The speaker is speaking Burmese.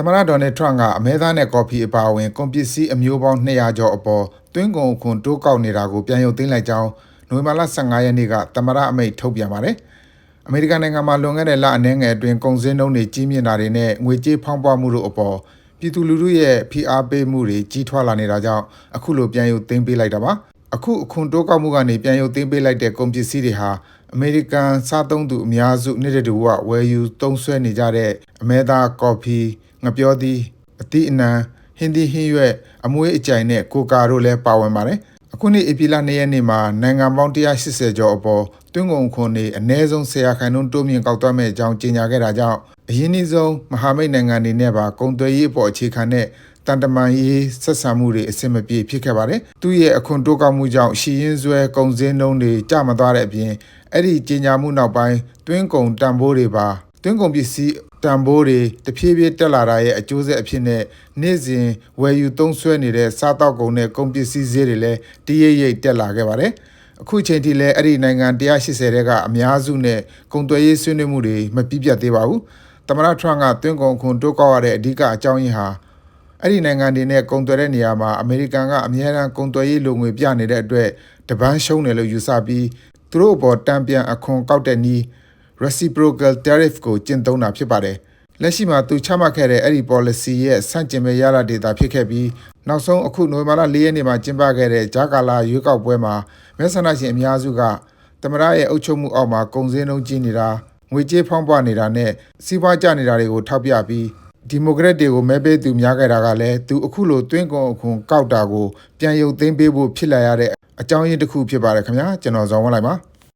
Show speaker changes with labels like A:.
A: သမ္မတဒေါ်နယ်ထရန့်ကအမဲသားနဲ့ကော်ဖီအပါအဝင်ကုန်ပစ္စည်းအမျိုးပေါင်း200ကျော်အပေါ်သွင်းကုန်ခွန်တိုးကောက်နေတာကိုပြန်ရုပ်သိမ်းလိုက်ကြောင်းနိုဝင်ဘာလ15ရက်နေ့ကသမ္မတအမိန့်ထုတ်ပြန်ပါတယ်။အမေရိကန်နိုင်ငံမှာလွန်ခဲ့တဲ့လအနည်းငယ်အတွင်းကုန်စည်နှုန်းတွေကြီးမြင့်တာတွေနဲ့ငွေကြေးဖောင်းပွားမှုတို့အပေါ်ပြည်သူလူထုရဲ့ဖိအားပေးမှုတွေကြီးထွားလာနေတာကြောင့်အခုလိုပြန်ရုပ်သိမ်းပေးလိုက်တာပါ။အခုအခွန်တိုးကောက်မှုကနေပြန်ရုပ်သိမ်းပေးလိုက်တဲ့ကုန်ပစ္စည်းတွေဟာအမေရိကန်စားသုံးသူအများစုနေ့တည်းတူကဝယ်ယူသုံးစွဲနေကြတဲ့အမဲသားကော်ဖီ ငပြောသီးအသီးအနှံဟင်းသီးဟင်းရွက်အမွေးအကြိုင်နဲ့ကိုကာတို့လည်းပါဝင်ပါတယ်အခုနေ့ဧပြီလ2ရက်နေ့မှာနိုင်ငံပေါင်း180ကျော်အပေါ်တွင်းကုန်ခွန်တွေအ ਨੇ ဆုံး10ရာခိုင်နှုန်းတိုးမြင့်ကောက်သွားမဲ့အကြောင်းကြေညာခဲ့တာကြောင့်အရင်းနှီးဆုံးမဟာမိတ်နိုင်ငံတွေနဲ့ပါကုန်သွယ်ရေးအပေါ်အခြေခံတဲ့တန်တမာရေးဆက်ဆံမှုတွေအဆင်မပြေဖြစ်ခဲ့ပါတယ်။သူ့ရဲ့အခွန်တိုးကောက်မှုကြောင့်ရှီရင်ဆွဲကုန်စည်နှုန်းတွေကျမသွားတဲ့အပြင်အဲ့ဒီကြေညာမှုနောက်ပိုင်းတွင်းကုန်တန်ဖိုးတွေပါတွင်းကုန်ပစ္စည်း တန်ဖိုးတွေတဖြည်းဖြည်းတက်လာတာရဲ့အကျိုးဆက်အဖြစ်နဲ့နေ့စဉ်ဝယ်ယူသုံးစွဲနေတဲ့စားတောက်ကုန်နဲ့ကုန်ပစ္စည်းဈေးတွေလည်းတရိပ်ရိပ်တက်လာခဲ့ပါတယ်။အခုချိန်ထိလည်းအဲ့ဒီနိုင်ငံ180တဲကအများစုနဲ့ကုန်သွယ်ရေးဆွေးနွေးမှုတွေမပြည့်ပြတ်သေးပါဘူး။သမ္မတထရန့်ကတွင်းကုန်ခွန်တိုးကောက်ရတဲ့အဓိကအကြောင်းရင်းဟာအဲ့ဒီနိုင်ငံတွေနဲ့ကုန်သွယ်တဲ့နေရာမှာအမေရိကန်ကအများအားကုန်သွယ်ရေးလိုငွေပြနေတဲ့အတွက်တပန်းရှုံးတယ်လို့ယူဆပြီးသူတို့အပေါ်တံပြန်အခွန်ကောက်တဲ့နည်း reciprocal tariff ကိုကျင့်သုံးတာဖြစ်ပါတယ်။လက်ရှိမှာသူချမှတ်ခဲ့တဲ့အဲ့ဒီ policy ရဲ့ဆန့်ကျင်ဘက်ရလာဒေတာဖြစ်ခဲ့ပြီးနောက်ဆုံးအခုနိုဝင်ဘာလ၄ရက်နေ့မှာကျင်းပခဲ့တဲ့ဂျာကာလာရွေးကောက်ပွဲမှာမဲဆန္ဒရှင်အများစုကသမရရဲ့အုပ်ချုပ်မှုအောက်မှာကုန်စည်နှုန်းကြီးနေတာငွေကြေးဖောင်းပွားနေတာနဲ့စီးပွားကျနေတာတွေကိုထောက်ပြပြီးဒီမိုကရက်တွေကိုမဲပေးသူများခဲ့တာကလည်းသူအခုလိုတွင်းကုန်အခွန်ကောက်တာကိုပြန်ရုပ်သိမ်းပေးဖို့ဖြစ်လာရတဲ့အကြောင်းရင်းတစ်ခုဖြစ်ပါတယ်ခင်ဗျာကျွန်တော်ဇော်ဝင်းလိုက်ပါ